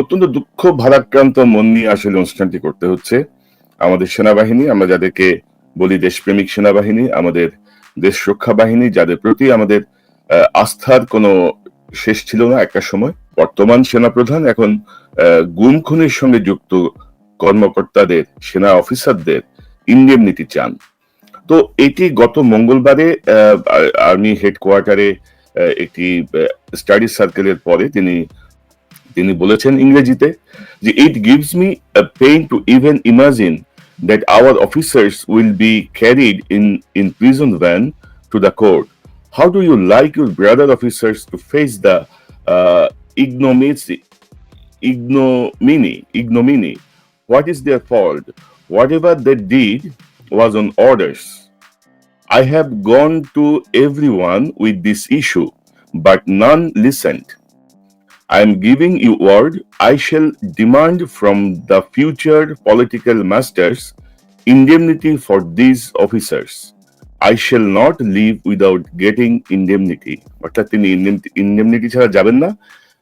অত্যন্ত দুঃখ, ভারাক্রান্ত মন নিয়ে আসলে অনুষ্ঠানটি করতে হচ্ছে। আমাদের সেনাবাহিনী, আমরা যাদেরকে বলি দেশপ্রেমিক সেনাবাহিনী, আমাদের দেশ রক্ষা বাহিনী, যাদের প্রতি আমাদের আস্থার কোনো শেষ ছিল না একটা সময়। বর্তমান সেনাপ্রধান এখন গুম খুনের সঙ্গে যুক্ত কর্মকর্তাদের, সেনা অফিসারদের ইন্ডেমনিটি চান। তো এটি গত মঙ্গলবারে আর্মি হেডকোয়ার্টারে একটি স্টাডি সার্কেলের পরে তিনি তিনি বলেছেন ইংরেজিতে যে it gives me pain to even imagine our officers will be carried in in prison van to the court. How do you like your brother officers to face the uh, ignominy, ignominy, ignominy? What is their fault? Whatever they did was on orders. I have gone to everyone with this issue, but none listened. I am giving you word. I shall demand from the future political masters indemnity for these officers. I shall not leave without getting indemnity. অর্থাৎ তিনি indemnity ছাড়া যাবেন না।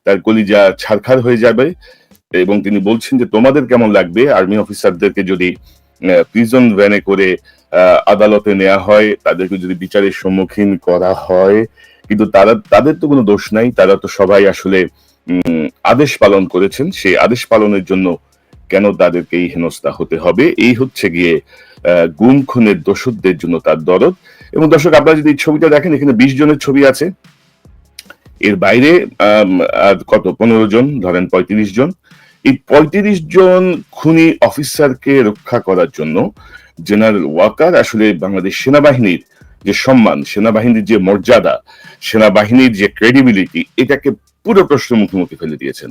তার কলিজা ছারখার হয়ে যাবে এবং তিনি বলছেন যে, তোমাদের কেমন লাগবে? আর্মি অফিসারদেরকে যদি প্রিজন ভ্যানে করে আদালতে নেওয়া হয়, তাদেরকে যদি বিচারের সম্মুখীন করা হয়। কিন্তু তারা তাদের তো কোনো দোষ নাই। তারা তো সবাই আসলে আদেশ পালন করেছেন। সেই আদেশ পালনের জন্য কেন তাদেরকে এই হেনস্থা হতে হবে? এই হচ্ছে গিয়ে আহ, গুম খুনের দোষদের জন্য তার দরদ। এবং দর্শক আপনারা যদি ছবিটা দেখেন এখানে বিশ জনের ছবি আছে। এর বাইরে আর কত? পনেরো জন ধরেন পঁয়ত্রিশ জন। এই পঁয়ত্রিশ জন খুনি অফিসারকে রক্ষা করার জন্য জেনারেল ওয়াকার আসলে বাংলাদেশ সেনাবাহিনীর যে সম্মান, সেনাবাহিনীর যে মর্যাদা, সেনাবাহিনীর যে ক্রেডিবিলিটি এটাকে পুরো প্রশ্ন মুখোমুখি ফেলে দিয়েছেন।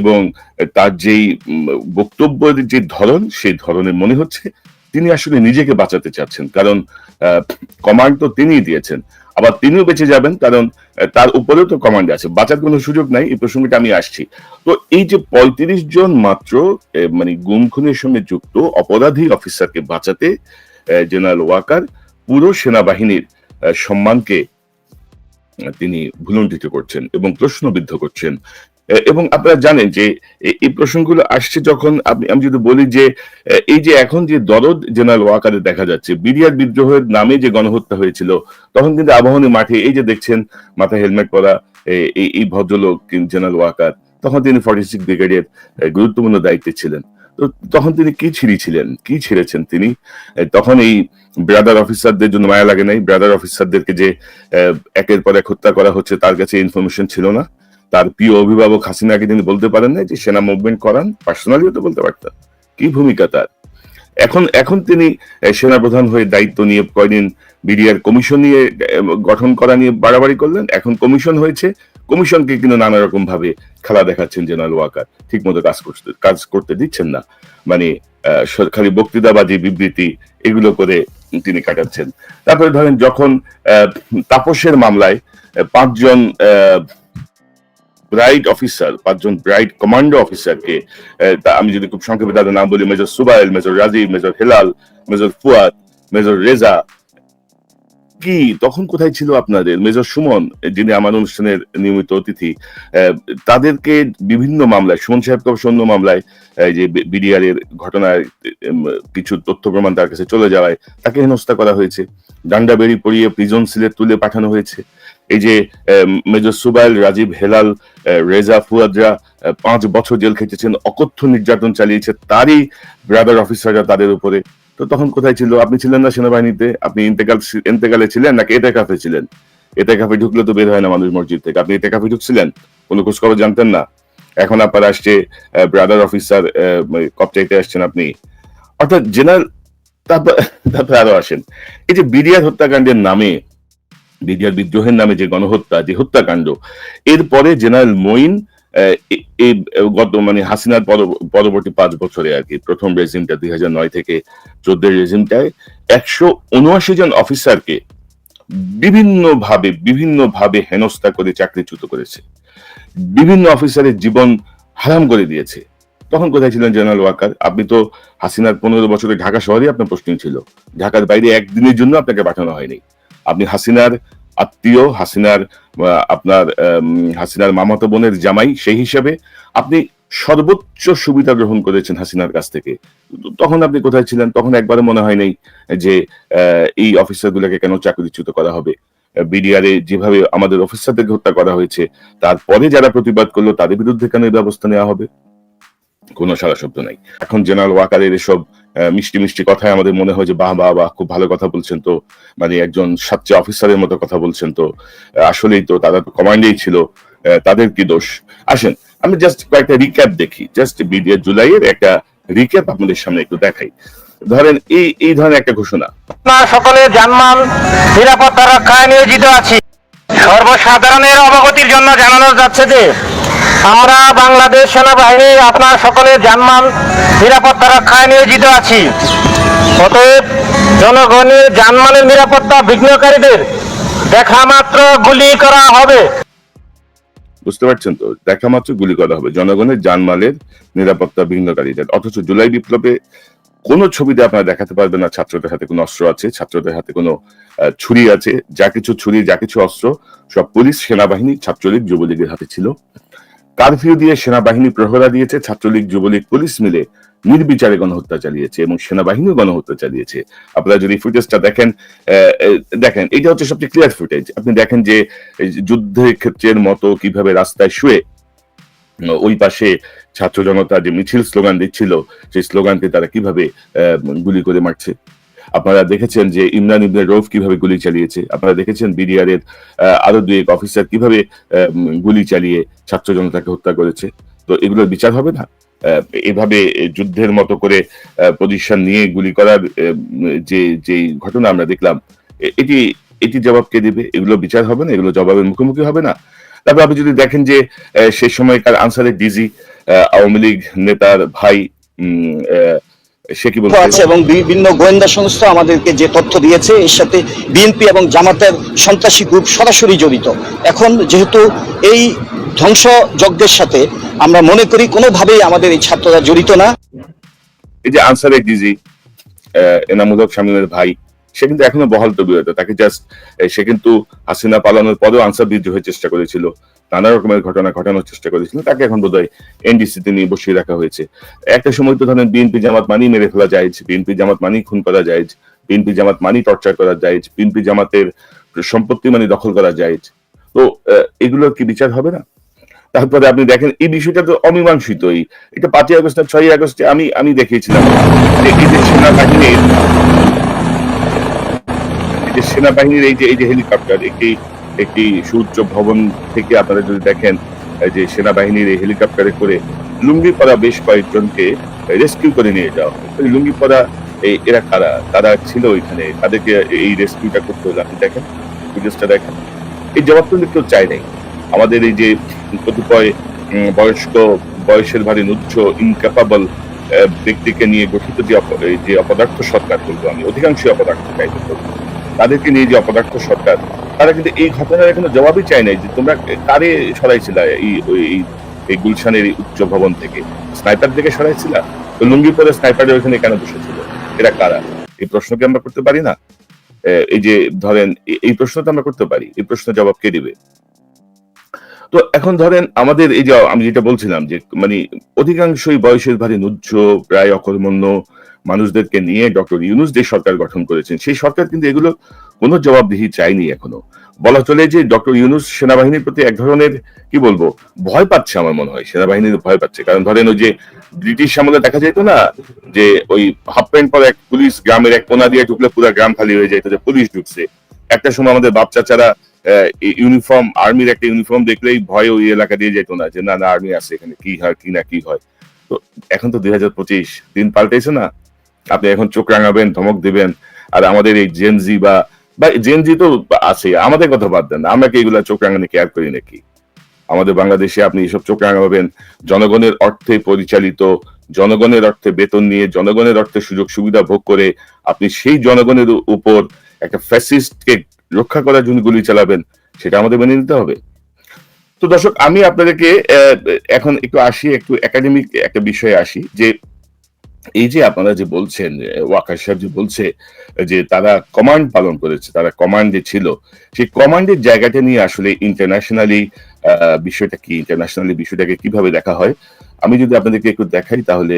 এবং তার যেই বক্তব্যের যে ধরন, সেই ধরনের মনে হচ্ছে তিনি আসলে নিজেকে বাঁচাতে চাচ্ছেন। কারণ কমান্ড তো তিনিই দিয়েছেন। আবার তিনিও বেঁচে যাবেন, কারণ তার উপরেও তো কমান্ড আছে। বাঁচার কোনো সুযোগ নাই, এই প্রসঙ্গটা আমি আসছি। তো এই যে পঁয়ত্রিশ জন মাত্র মানে গুম খুনের সঙ্গে যুক্ত অপরাধী অফিসারকে বাঁচাতে জেনারেল ওয়াকার পুরো সেনাবাহিনীর সম্মানকে তিনি ভুলণ্ঠিত করছেন এবং প্রশ্নবিদ্ধ করছেন। এবং আপনারা জানেন যে এই প্রসঙ্গগুলো আসছে যখন আপনি, আমি যদি বলি যে এই যে এখন যে দরদ জেনারেল ওয়াকারে দেখা যাচ্ছে বিডিআর বিদ্রোহের নামে যে গণহত্যা হয়েছিল, তখন কিন্তু আবাহনী মাঠে এই যে দেখছেন, মাথায় হেলমেট পরা এই ভদ্রলোক জেনারেল ওয়াকার, তখন তিনি ফর্টি সিক্স ব্রিগেডের গুরুত্বপূর্ণ দায়িত্বে ছিলেন। তো তখন তিনি কি ছিঁড়িছিলেন? কি ছেড়েছেন তিনি? তখন এই ব্রাদার অফিসারদের জন্য মায়া লাগে নাই? ব্রাদার অফিসারদেরকে যে একের পর এক হত্যা করা হচ্ছে, তার কাছে ইনফরমেশন ছিল না। তার প্রিয় অভিভাবক হাসিনাকে তিনি বলতে পারেন না যে, সেনা মুভমেন্ট করান। পার্সোনালিও তো বলতে পারতেন। কি ভূমিকা তার? এখন এখন তিনি সেনাপ্রধান হয়ে দায়িত্ব নিয়ে কয়দিন বিডিআর কমিশন নিয়ে গঠন করা নিয়ে বাড়াবাড়ি করলেন। এখন কমিশন হয়েছে। কমিশনকে কিন্তু নানা রকম ভাবে খেলা দেখাচ্ছেন জেনারেল ওয়াকার। ঠিক মতো কাজ করতে কাজ করতে দিচ্ছেন না। মানে খালি বক্তৃতাবাজি, বিবৃতি এগুলো করে তিনি কাটাচ্ছেন। তারপরে ধরেন যখন তাপসের মামলায় পাঁচজন ব্রাইট অফিসার, পাঁচজন ব্রাইট কমান্ডো অফিসারকে আমি যদি খুব সংক্ষেপে তাদের নাম বলি, major Subail, major Rajib, major Helal, major Fuad, major Reza কি, তখন কোথায় ছিল আপনাদের? মেজর সুমন, যিনি আমার অনুষ্ঠানের নিয়মিত অতিথি তাদেরকে বিভিন্ন মামলায়, সুমন সাহেবকে অবশ্য অন্য মামলায় যে বিডিআর এর ঘটনায় কিছু তথ্য প্রমাণ তার কাছে চলে যাওয়ায়, তাকে হেনস্থা করা হয়েছে। ডান্ডা বেরি পরিয়ে প্রিজন সিলে তুলে পাঠানো হয়েছে। এই যে মেজর সুবাইল, রাজীব হেলাল রেজা ফুয়াদরা পাঁচ বছর জেল খেটেছেন, অকথ্য নির্যাতন চালিয়েছে তারই ব্রাদার অফিসাররা তাদের উপরে। তো তখন কোথায় ছিল? আপনি ছিলেন না সেনাবাহিনীতে, আপনি ইন্তেকাল ইন্তেকালে ছিলেন নাকি এটা কাফে ছিলেন? এটা কাফে ঢুকলে তো বের হয় না মানুষ মসজিদ থেকে। আপনি এতে কাফে ঢুকছিলেন? কোনো খোঁজ খবর জানতেন না? এখন আপনার আসছে ব্রাদার অফিসার কপ চাইতে আসছেন আপনি। অর্থাৎ জেনারেল তারপর আরও আসেন। এই যে বিডিআর হত্যাকাণ্ডের নামে, বিডিআর বিদ্রোহের নামে যে গণহত্যা, যে হত্যাকাণ্ড, এরপরে জেনারেল মঈন এই গত মানে হাসিনার পরবর্তী পাঁচ বছরে আর কি। প্রথম রেজিমটা দুই হাজার নয় থেকে চোদ্দ রেজিমটায় একশো উনআশি জন অফিসারকে বিভিন্ন ভাবে বিভিন্ন ভাবে হেনস্থা করে চাকরিচ্যুত করেছে। বিভিন্ন অফিসারের জীবন হারাম করে দিয়েছে। তখন কোথায় ছিলেন জেনারেল ওয়াকার? আপনি তো হাসিনার পনেরো বছরে ঢাকা শহরে আপনার পোস্টিং ছিল। ঢাকার বাইরে একদিনের জন্য আপনাকে পাঠানো হয়নি। আপনি হাসিনার আত্মীয়, হাসিনার আপনার হাসিনার মামাতো বোনের জামাই, সেই হিসাবে আপনি সর্বোচ্চ সুবিধা গ্রহণ করেছেন হাসিনার কাছ থেকে। তখন আপনি কোথায় ছিলেন? তখন একবারে মনে হয় নাই যে এই অফিসারগুলোকে কেন চাকরিচ্যুত করা হবে। বিডিআরে যেভাবে আমাদের অফিসারদেরকে হত্যা করা হয়েছে, তারপরে যারা প্রতিবাদ করল, তাদের বিরুদ্ধে কেন এই ব্যবস্থা নেওয়া হবে? কোনো সারা শব্দ নাই। এখন জেনারেল ওয়াকারের এসব মিষ্টি মিষ্টি কথায় আমাদের মনে হয় যে, বাহ বাহ বাহ, খুব ভালো কথা বলছেন তো। মানে একজন সাচ্চা অফিসারের মতো কথা বলছেন তো। আসলেই তো তারা তো কমান্ডেই ছিল তাদের কি দোষ? আসেন, আমি জাস্ট কয়েকটা রিক্যাপ দেখি। জাস্ট বিডিএ জুলাইয়ের একটা রিক্যাপ আপনাদের সামনে একটু দেখাই। ধরেন, এই এই ধরনের একটা ঘোষণা। আপনার সকলের জানমাল নিরাপত্তা রক্ষায় নিয়োজিত আছি। সর্বসাধারণের অবগতির জন্য জানানো যাচ্ছে যে আমরা বাংলাদেশ সেনাবাহিনী, আপনার সকলের জানমাল নিরাপত্তা রক্ষায় নিয়োজিত আছি। অতএব জনগণের জানমালের নিরাপত্তা বিঘ্নকারীদের দেখা মাত্র গুলি করা হবে। বুঝতে পারছেন তো? দেখা মাত্র গুলি করা হবে। জনগণের জানমালের নিরাপত্তা বিঘ্নকারীদের। অথচ জুলাই বিপ্লবে কোন ছবিতে আপনারা দেখাতে পারবেন না। ছাত্রদের হাতে কোনো অস্ত্র আছে, ছাত্রদের হাতে কোনো ছুরি আছে। যা কিছু ছুরি, যা কিছু অস্ত্র সব পুলিশ, সেনাবাহিনী, ছাত্রলীগ, যুবলীগের হাতে ছিল। কারফিউ দিয়ে সেনাবাহিনী প্রহরা দিয়েছে, ছাত্রলীগ, যুবলীগ, পুলিশ মিলে নির্বিচারে গণহত্যা চালিয়েছে এবং সেনাবাহিনীও গণহত্যা চালিয়েছে। আপনারা যদি ফুটেজটা দেখেন দেখেন, এটা হচ্ছে সবচেয়ে ক্লিয়ার ফুটেজ আপনি দেখেন যে যুদ্ধের ক্ষেত্রের মতো কীভাবে রাস্তায় শুয়ে ওই পাশে ছাত্র জনতা যে মিছিল স্লোগান দিচ্ছিল, সেই স্লোগানকে তারা কীভাবে গুলি করে মারছে? আপনারা দেখেছেন যে ইমরান ইবনে রৌফ কীভাবে গুলি চালিয়েছে। আপনারা দেখেছেন বিডিআর এর আরও দুই এক অফিসার কীভাবে গুলি চালিয়ে ছাত্র জনতাকে হত্যা করেছে। তো এগুলোর বিচার হবে না? এভাবে যুদ্ধের মতো করে পজিশন নিয়ে গুলি করার যে যে ঘটনা আমরা দেখলাম এটি এটি জবাব কে দেবে? এগুলো বিচার হবে না? এগুলো জবাবের মুখোমুখি হবে না? তারপর আপনি যদি দেখেন যে সেই সময়কার আনসারের ডিজি আওয়ামী লীগ নেতার ভাই আহ, সে কি আছে এবং বিভিন্ন গোয়েন্দা সংস্থা আমাদেরকে যে তথ্য দিয়েছে এর সাথে বিএনপি এবং জামাতের সন্ত্রাসী গ্রুপ সরাসরি জড়িত। এখন যেহেতু এই ধ্বংসযজ্ঞের সাথে আমরা মনে করি কোনোভাবেই আমাদের এই ছাত্ররা জড়িত না। এই যে আনসারের ডিজি এনামুদক শামীমের ভাই সে কিন্তু এখনও বহাল তবিয়ত তাকে জাস্ট সে কিন্তু হাসিনা পালানোর পরেও আনসার বিদ্রোহের চেষ্টা করেছিল। নানা রকমের ঘটনা ঘটানোর চেষ্টা করেছিল। তাকে এখন বোধহয় এনডিসিতে নিয়ে বসিয়ে রাখা হয়েছে। একটা সময় তো ধরেন বিএনপি জামাত মানি মেরে ফেলা যায়। বিএনপি জামাত মানি খুন করা যায়। বিএনপি জামাত মানি টর্চার করা যায়। বিএনপি জামাতের সম্পত্তি মানি দখল করা যায়। তো এগুলোর কি বিচার হবে না? তারপরে আপনি দেখেন, এই বিষয়টা তো অমীমাংসিতই। এটা পাঁচই আগস্ট না ছয়ই আগস্টে আমি আমি দেখিয়েছিলাম যে সেনাবাহিনীর এই যে এই যে হেলিকপ্টার, একটি একটি সূর্য ভবন থেকে আপনারা যদি দেখেন যে সেনাবাহিনীর এই হেলিকপ্টারে করে লুঙ্গি পরা বেশ কয়েকজনকে রেস্কিউ করে নিয়ে যাওয়া হয়। ওই লুঙ্গি পরা এই- এরা কারা? তারা ছিল ওইখানে। তাদেরকে এই রেস্কিউটা করতে হলো। আপনি দেখেন ফুটেজটা দেখেন। এই জবাব কিন্তু কেউ চায় নাই। আমাদের এই যে কতিপয় বয়স্ক, বয়সের ভারী নুচ্ছ ইনক্যাপাবল ব্যক্তিকে নিয়ে গঠিত যে যে অপদার্থ সরকার বলব আমি অধিকাংশ অপদার্থ বলব। তাদেরকে নিয়ে যে অপদার্থ সরকার, তারা কিন্তু এই ঘটনার এখনও জবাবই চায় নাই যে তোমরা কারে সরাইছিল এই এই এই গুলশানের উচ্চ ভবন থেকে? স্নাইপার থেকে সরাইছিল? লুঙ্গি পরে স্নাইপারের ওখানে কেন বসেছিল? এরা কারা? এই প্রশ্নকে আমরা করতে পারি না? এই যে ধরেন এই প্রশ্ন তো আমরা করতে পারি। এই প্রশ্ন জবাব কে দিবে? তো এখন ধরেন আমাদের এই যে আমি যেটা বলছিলাম যে মানে অধিকাংশই বয়সের ভারী নুজ্জ প্রায় অকর্মণ্য মানুষদেরকে নিয়ে ডক্টর ইউনুস যে সরকার গঠন করেছেন, সেই সরকার কিন্তু এগুলো কোনো জবাবদিহি চায়নি এখনও। বলা চলে যে ডক্টর ইউনুস সেনাবাহিনীর প্রতি এক ধরনের, কি বলব, ভয় পাচ্ছে আমার মনে হয়, সেনাবাহিনীর ভয় পাচ্ছে। কারণ ধরেন ওই যে ব্রিটিশ আমলে দেখা যেত না, যে ওই হাফ প্যান্ট পরে এক পুলিশ গ্রামের এক কোনা দিয়ে ঢুকলে পুরো গ্রাম খালি হয়ে যেত, যে পুলিশ ঢুকছে। একটা সময় আমাদের বাপ চাচারা ইউনিফর্ম, আর্মির একটা ইউনিফর্ম দেখলেই ভয় ওই এলাকা দিয়ে যেত না, যে না না, আর্মি আছে এখানে, কি হয়, কি না, কি হয়। তো এখন তো দুই হাজার পঁচিশ, দিন পাল্টেছে না আপনি এখন চোখ রাঙাবেন, ধমক দিবেন, আর আমাদের এই জেনজি বা বা জেনজি তো আছে, আমাদের কথা বাদ দেন আমরা কি এগুলা চোখ রাঙানি কেয়ার করি নাকি? আমাদের বাংলাদেশে আপনি এসব চোখ রাঙাবেন, জনগণের অর্থে পরিচালিত, জনগণের অর্থে বেতন নিয়ে, জনগণের অর্থে সুযোগ সুবিধা ভোগ করে আপনি সেই জনগণের উপর একটা ফ্যাসিস্টকে রক্ষা করার জন্য গুলি চালাবেন, সেটা আমাদের মেনে নিতে হবে। তো দর্শক, আমি আপনাদেরকে এখন একটু আসি, একটু একাডেমিক একটা বিষয়ে আসি, যে এই যে আপনারা যে বলছেন ওয়াকার সাহেব যে বলছে যে তারা কমান্ড পালন করেছে, তারা কমান্ডে ছিল, সেই কমান্ডের জায়গাটা নিয়ে আসলে ইন্টারন্যাশনালি বিষয়টা কি? ইন্টারন্যাশনালি বিষয়টাকে কীভাবে দেখা হয়? আমি যদি আপনাদেরকে একটু দেখাই তাহলে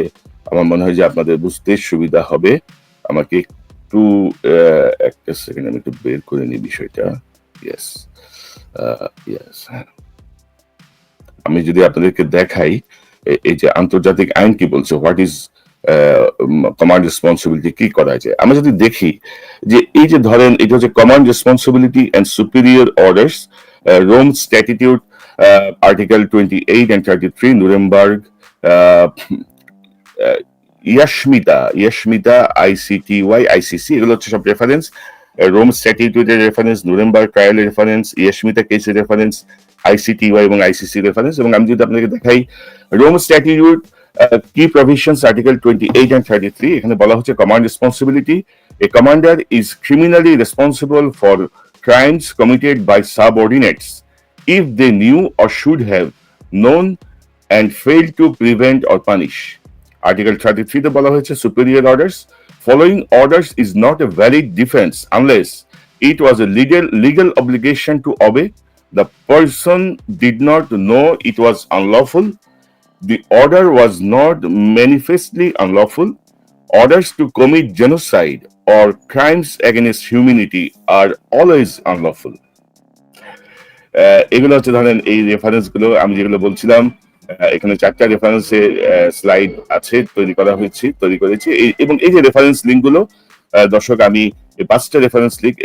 আমার মনে হয় যে আপনাদের বুঝতে সুবিধা হবে। আমাকে একটু একটা সেকেন্ড আমি একটু বের করে নিই বিষয়টা। ইয়েস ইয়েস আমি যদি আপনাদেরকে দেখাই এই যে আন্তর্জাতিক আইন কি বলছে? হোয়াট ইজ কমান্ড রেসপন্সিবিলিটি কি করা যায়? আমরা যদি দেখি যে এই যে ধরেন, এটা হচ্ছে command responsibility and superior orders Rome স্ট্যাটিটিউড article twenty eight and thirty three Nuremberg ইয়াসমিতা ইয়াসমিতা আইসিটিওয়াই ICC এগুলো হচ্ছে সব reference Rome স্ট্যাটিটিউডের reference Nuremberg ট্রায়ালের reference ইয়াসমিতা কেসের রেফারেন্স আইসিটিওয়াই এবং আইসিসি রেফারেন্স এবং আমি যদি আপনাকে দেখাই রোম স্ট্যাটিটিউড কি provisions article twenty eight and thirty three এখানে বলা হচ্ছে command responsibility a commander is criminally responsible for crimes committed by subordinates if they knew or should have known and failed to prevent or punish. Article 33 তে বলা হয়েছে superior orders. Following orders is not a valid defense unless it was a legal legal obligation to obey. The person did not know it was unlawful. The order was not manifestly unlawful. Orders to commit genocide or crimes against humanity are always unlawful. আহ, এগুলো হচ্ছে ধরেন এই রেফারেন্সগুলো আমি যেগুলো বলছিলাম এখানে চারটা রেফারেন্সে slide আছে তৈরি করা হয়েছে তৈরি করেছি এবং এই যে রেফারেন্স লিঙ্কগুলো আহ, দর্শক আমি পাঁচটা রেফারেন্স লিঙ্ক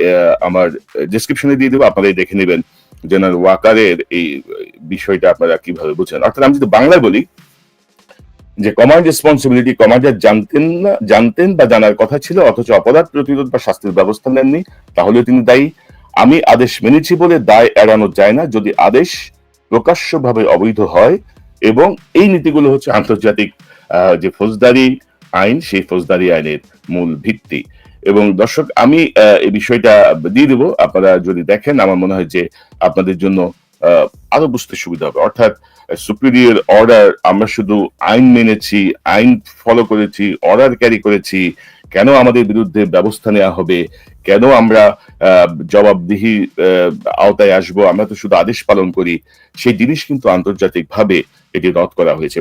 আমার ডিসক্রিপশনে দিয়ে দেবো আপনারা দেখে নেবেন জেনারেল ওয়াকারের এই বিষয়টা আপনারা কীভাবে বুঝেন? অর্থাৎ আমি যদি বাংলায় বলি যে কমান্ড রেসপন্সিবিলিটি কমান্ডার জানতেন না, জানতেন বা জানার কথা ছিল, অথচ অপরাধ প্রতিরোধ বা শাস্তির ব্যবস্থা নেননি, তাহলে তিনি দায়ী। আমি আদেশ মেনেছি বলে দায় এড়ানো যায় না। যদি আদেশ প্রকাশ্যভাবে অবৈধ হয় এবং এই নীতিগুলো হচ্ছে আন্তর্জাতিক যে ফৌজদারি আইন, সেই ফৌজদারি আইনের মূল ভিত্তি। এবং দর্শক, আমি এই বিষয়টা দিয়ে দেবো। আপনারা যদি দেখেন, আমার মনে হয় যে আপনাদের জন্য আরও বুঝতে সুবিধা হবে। অর্থাৎ, সুপিরিয়র অর্ডার আমরা শুধু আইন মেনেছি, আইন ফলো করেছি, অর্ডার ক্যারি করেছি, কেন আমাদের বিরুদ্ধে ব্যবস্থা নেওয়া হবে, কেন আমরা জবাবদিহি আওতায় আসব, আমরা তো শুধু আদেশ পালন করি, সেই জিনিস কিন্তু আন্তর্জাতিকভাবে এটি রদ করা হয়েছে।